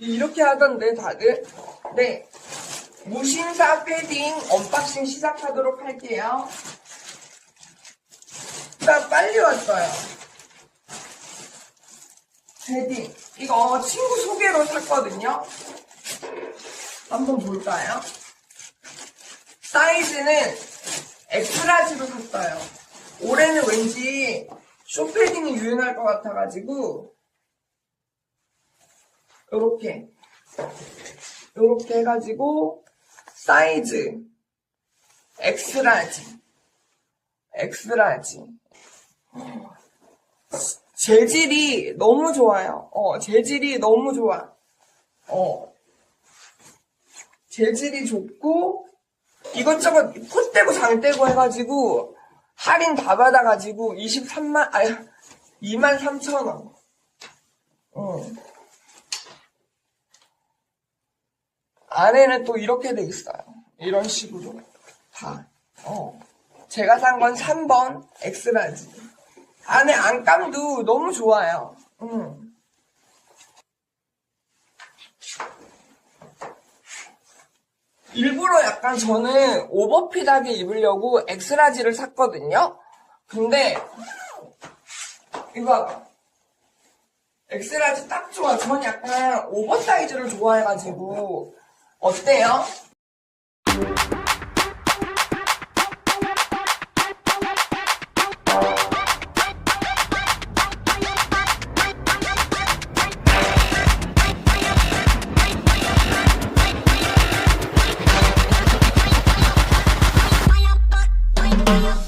이렇게 하던데 다들. 네. 무신사 패딩 언박싱 시작하도록 할게요. 나 빨리 왔어요. 패딩. 이거 친구 소개로 샀거든요. 한번 볼까요? 사이즈는 엑스라지로 샀어요. 올해는 왠지 쇼패딩이 유행할 것 같아가지고 요렇게 요렇게 해가지고 사이즈 엑스라지 엑스라지 재질이 너무 좋아요. 어, 재질이 너무 좋아. 어, 재질이 좋고 이것저것 콧 떼고 장 떼고 해가지고 할인 다 받아가지고 23만 아니 2만 3천 원. 응. 안에는 또 이렇게 돼 있어요. 이런 식으로 다. 어. 제가 산 건 3번 엑스라지. 안에 안감도 너무 좋아요. 응. 일부러 약간 저는 오버핏하게 입으려고 엑스라지를 샀거든요. 근데 이거. 엑스라지 딱 좋아. 전 약간 오버사이즈를 좋아해가지고 어때요? Bye.